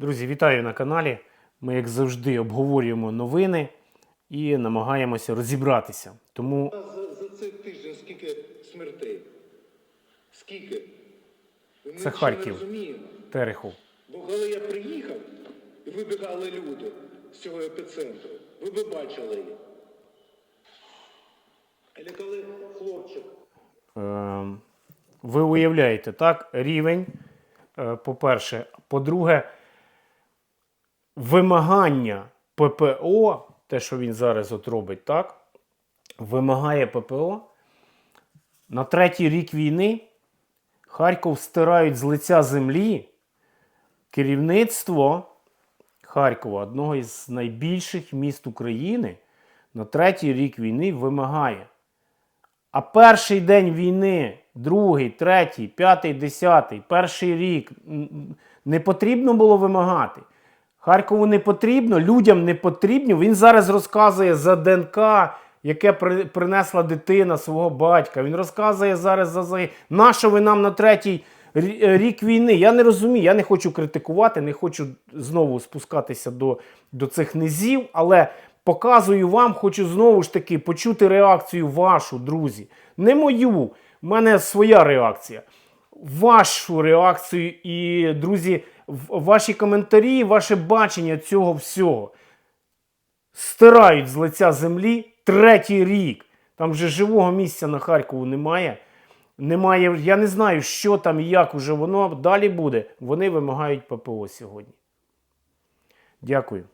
Друзі, вітаю на каналі. Ми, як завжди, обговорюємо новини і намагаємося розібратися. Тому За, за цей тиждень скільки смертей? Скільки? Ми Це Харків. Терехов. Бо коли я приїхав, і вибігали люди з цього епіцентру, ви би бачили їх. Але коли хлопчик Е, ви уявляєте, так, рівень, е, по-перше. По-друге, вимагання ППО, те, що він зараз от робить, так, вимагає ППО. На третій рік війни Харків стирають з лиця землі керівництво Харкова, одного із найбільших міст України, на третій рік війни вимагає. А перший день війни, другий, третій, п'ятий, десятий, перший рік не потрібно було вимагати. Харкову не потрібно, людям не потрібно. Він зараз розказує за ДНК, яке принесла дитина свого батька. Він розказує зараз за за нащо ви нам на третій е, рік війни. Я не розумію, я не хочу критикувати, не хочу знову спускатися до, до цих низів, але показую вам, хочу знову ж таки почути реакцію вашу, друзі. Не мою. в мене своя реакція. Вашу реакцію і, друзі, ваші коментарі, ваше бачення цього всього стирають з лиця землі третій рік. Там вже живого місця на Харкову немає. Немає, я не знаю, що там і як уже воно далі буде. Вони вимагають ППО сьогодні. Дякую.